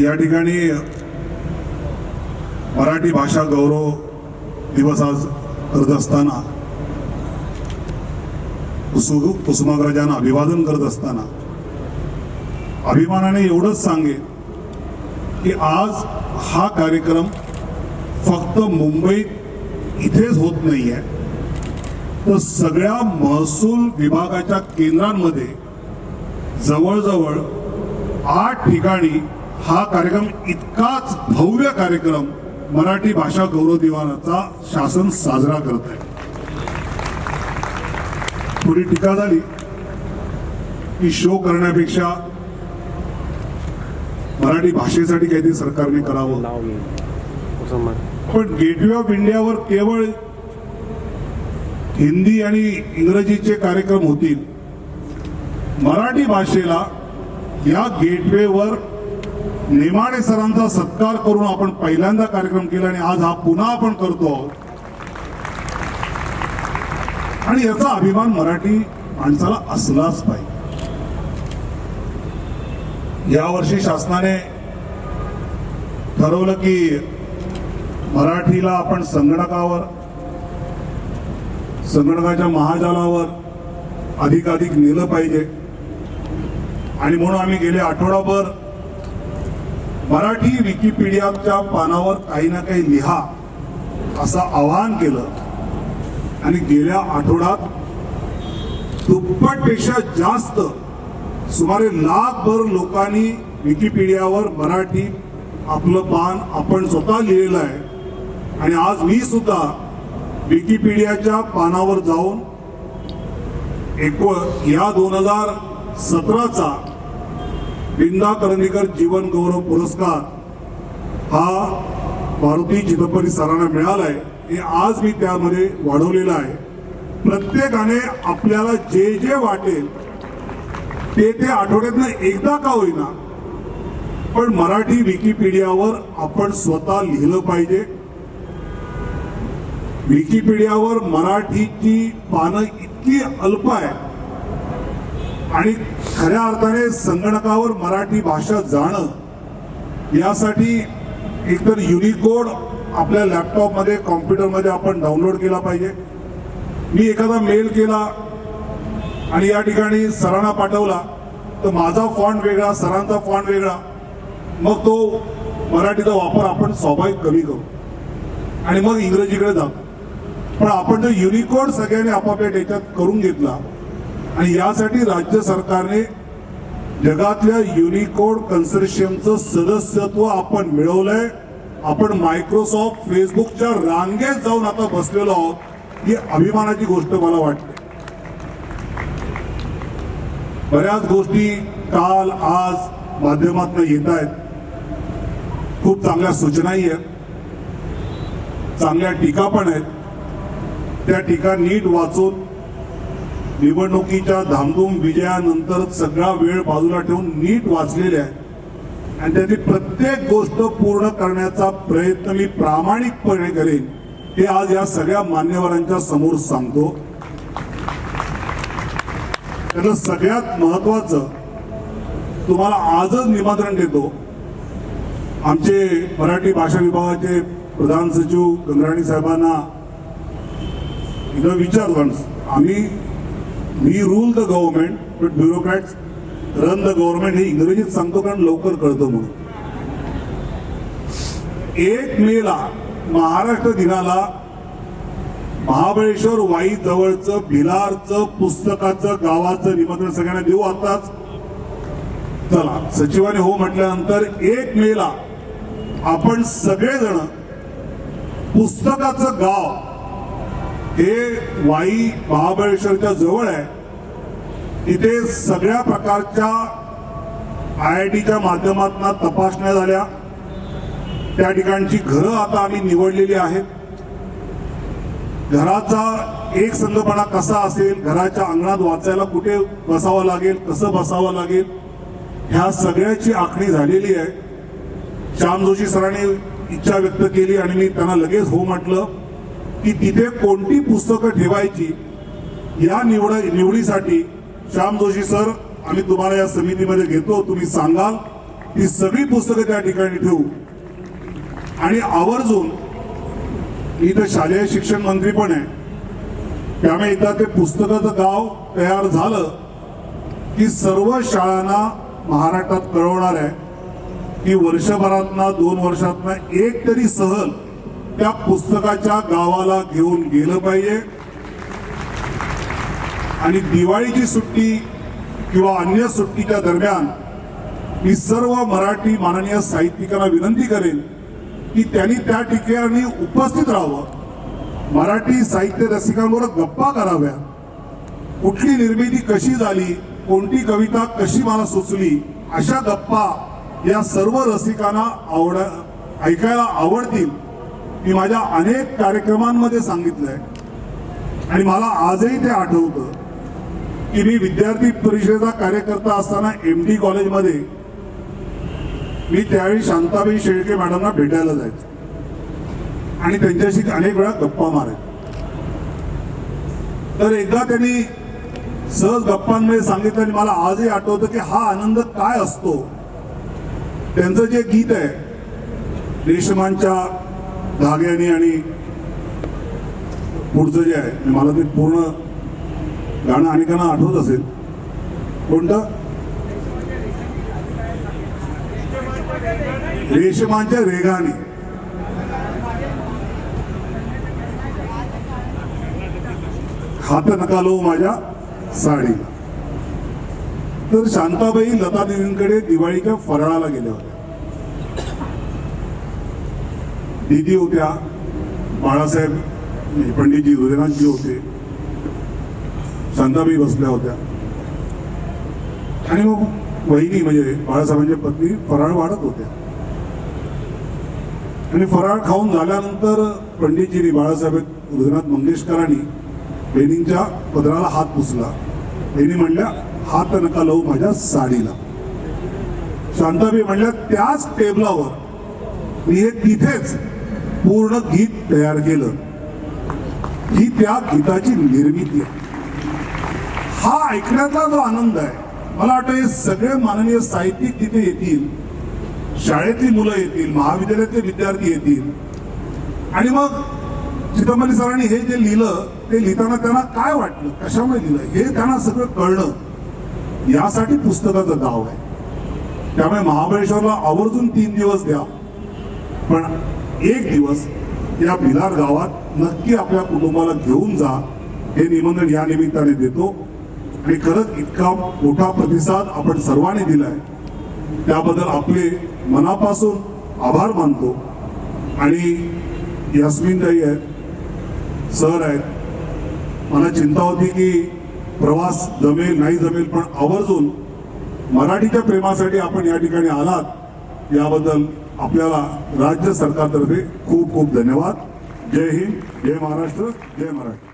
या ठिकाणी मराठी भाषा गौरव दिवस आज करत असताना कुसु कुसुमाग्रजांना अभिवादन करत असताना अभिमानाने एवढंच सांगेल की आज हा कार्यक्रम फक्त मुंबईत इथेच होत नाहीये. तर सगळ्या महसूल विभागाच्या केंद्रांमध्ये जवळजवळ आठ ठिकाणी हा कार्यक्रम इतकाच भव्य कार्यक्रम मराठी भाषा गौरव दिवानाचा शासन साजरा करत आहे. थोडी टीका झाली की शो करण्यापेक्षा मराठी भाषेसाठी काहीतरी सरकारने करावं. पण गेटवे ऑफ इंडियावर केवळ हिंदी आणि इंग्रजीचे कार्यक्रम होतील मराठी भाषेला या गेटवेवर नेमाडे सरांचा सत्कार करून आपण पहिल्यांदा कार्यक्रम केला आणि आज हा पुन्हा आपण करतो आहोत. आणि याचा अभिमान मराठी माणसाला असलाच पाहिजे. यावर्षी शासनाने ठरवलं की मराठीला आपण संगणकावर संगणकाच्या महाजालावर अधिकाधिक नेलं पाहिजे. आणि म्हणून आम्ही गेले आठवडाभर मराठी विकिपीडियाच्या पानावर काही ना काही लिहा असं आवाहन केलं. आणि गेल्या आठवड्यात दुप्पटपेक्षा जास्त सुमारे लाखभर लोकांनी विकिपीडियावर मराठी आपलं पान आपण स्वतः लिहिलेलं आहे. आणि आज मी सुद्धा विकिपीडियाच्या पानावर जाऊन एक या दोन हजार सतराचा बिंदा करंदीकर जीवन गौरव पुरस्कार हा मारुती चिदंबरी सरांना मिळालाय. हे आज मी त्यामध्ये वाढवलेलं आहे. प्रत्येकाने आपल्याला जे जे वाटेल ते ते आठवड्यातनं एकदा का होईना. पण मराठी विकिपीडियावर आपण स्वतः लिहिलं पाहिजे. विकिपीडियावर मराठीची पानं इतकी अल्प आहे आणि खऱ्या अर्थाने संगणकावर मराठी भाषा जाणं यासाठी एकतर युनिकोड आपल्या लॅपटॉपमध्ये कॉम्प्युटरमध्ये आपण डाउनलोड केला पाहिजे. मी एखादा मेल केला आणि या ठिकाणी सरांना पाठवला तर माझा फॉन्ट वेगळा सरांचा फॉन्ट वेगळा. मग तो मराठीचा वापर आपण स्वाभाविक कमी करू. आणि मग इंग्रजीकडे जातो पण आपण जो युनिकोड सगळ्यांनी आपापल्या देशात करून घेतला आणि यासाठी राज्य सरकारने जगातल्या युनिकोड कन्सर्शियमचं सदस्यत्व आपण मिळवलंय. आपण मायक्रोसॉफ्ट फेसबुकच्या रांगेत जाऊन आता बसलेलो आहोत ही अभिमानाची गोष्ट मला वाटते. बऱ्याच गोष्टी काल आज माध्यमातून येत आहेत. खूप चांगल्या सूचनाही आहेत. चांगल्या टीका पण आहेत. त्या टीका नीट वाचून निवडणुकीच्या धामधूम विजयानंतर सगळा वेळ बाजूला ठेवून नीट वाचलेल्या आहे. आणि त्याची प्रत्येक गोष्ट पूर्ण करण्याचा प्रयत्न मी प्रामाणिकपणे करेन. हे आज या सगळ्या मान्यवरांच्या समोर सांगतो. त्याचं सगळ्यात महत्वाचं तुम्हाला आजच निमंत्रण देतो. आमचे मराठी भाषा विभागाचे प्रधान सचिव गंगराणी साहेबांना इथं विचारलं आम्ही we rule the government but bureaucrats run the government हे इंग्रजीत सांगतो कारण लवकर कळतं म्हणून. एक मेला महाराष्ट्र दिनाला महाबळेश्वर वाई जवळचं भिलारचं पुस्तकाचं गावाचं निमंत्रण सगळ्यांना देऊ आताच. चला सचिवाने हो म्हटल्यानंतर एक मेला आपण सगळेजण पुस्तकाचं गाव हे वाई महाबळेश्वरच्या जवळ आहे. तिथे सगळ्या प्रकारच्या आय आय टीच्या माध्यमातून तपासण्या झाल्या. त्या ठिकाणची घरं आता आम्ही निवडलेली आहेत. घराचा एक संघपणा कसा असेल घराच्या अंगणात वाचायला कुठे बसावं लागेल कसं बसावं लागेल ह्या सगळ्याची आखणी झालेली आहे. श्याम जोशी सरांनी इच्छा व्यक्त केली आणि मी त्यांना लगेच हो म्हटलं. की तिथे कोणती पुस्तकं ठेवायची या निवड निवडीसाठी श्याम जोशी सर आम्ही तुम्हाला या समितीमध्ये घेतो तुम्ही सांगाल ती सगळी पुस्तकं त्या ठिकाणी ठेवू. आणि आवर्जून इथं शालेय शिक्षण मंत्री पण आहे. त्यामुळे इथं ते पुस्तकाचं गाव तयार झालं की सर्व शाळांना महाराष्ट्रात कळवणार आहे की वर्षभरातनं दोन वर्षातनं एक तरी सहल त्या पुस्तकाच्या गावाला घेऊन गेलं पाहिजे. आणि दिवाळीची सुट्टी किंवा अन्य सुट्टीच्या दरम्यान मी सर्व मराठी माननीय साहित्यिकांना विनंती करेन की त्यांनी त्या ठिकाणी उपस्थित राहावं. मराठी साहित्य रसिकांवर गप्पा कराव्या. कुठली निर्मिती कशी झाली कोणती कविता कशी मला सुचली अशा गप्पा या सर्व रसिकांना आवड ऐकायला आवडतील. मी माझ्या अनेक कार्यक्रमांमध्ये सांगितलंय. आणि मला आजही ते आठवतं की मी विद्यार्थी परिषदेचा कार्यकर्ता असताना एम डी कॉलेजमध्ये मी त्यावेळी शांताबाई शेळके मॅडमना भेटायला जायचो. आणि त्यांच्याशी अनेक वेळा गप्पा मारायचो. तर एकदा त्यांनी सहज गप्पांमध्ये सांगितलं आणि मला आजही आठवतं की हा आनंद काय असतो. त्यांचं जे गीत आहे रेशमांच्या धाग्याने आणि पुढचं जे आहे मला ते पूर्ण गाणं अनेकांना आठवत असेल. कोणतं? रेशमांच्या रेगाने. हात नकालो माझ्या साडीला. तर शांताबाई लता दिदींकडे दिवाळीच्या फराळाला गेल्या होत्या. दिदी होत्या बाळासाहेब पंडितजी हृदयनाथजी होते शांताबाई बसल्या होत्या. आणि मग वहिनी म्हणजे बाळासाहेबांच्या पत्नी फराळ वाढत होत्या. आणि फराळ खाऊन झाल्यानंतर पंडितजींनी बाळासाहेब हृदयनाथ मंगेशकरांनी बहिणींच्या पदराला हात पुसला. बहिणी म्हणल्या हात नका लावू माझ्या साडीला. शांताबाई म्हणल्या त्याच टेबलावर मी हे तिथेच पूर्ण गीत तयार केलं. ही त्या गीताची निर्मिती आहे. हा ऐकण्याचा जो आनंद आहे मला वाटतं हे सगळे माननीय साहित्यिक तिथे येतील शाळेतली मुलं येतील महाविद्यालयातले विद्यार्थी येतील. आणि मग चिदंबरी सरांनी हे जे लिहिलं ते लिहिताना त्यांना काय वाटलं कशामुळे लिहिलं हे त्यांना सगळं कळलं. यासाठी पुस्तकाचं दाव आहे. त्यामुळे महाबळेश्वरला आवर्जून तीन दिवस द्या. पण एक दिवस या भिलार गावात नक्की आपल्या कुटुंबाला घेऊन जा हे निमंत्रण या निमित्ताने देतो. आणि खरंच इतका मोठा प्रतिसाद आपण सर्वांनी दिलाय. त्याबद्दल आपले मनापासून आभार मानतो. आणि यास्मिनताई आहेत सर आहेत मला चिंता होती की प्रवास जमेल नाही जमेल पण आवर्जून मराठीच्या प्रेमासाठी आपण या ठिकाणी आलात याबद्दल आपल्याला राज्य सरकारतर्फे खूप खूप धन्यवाद. जय हिंद जय महाराष्ट्र जय मराठी.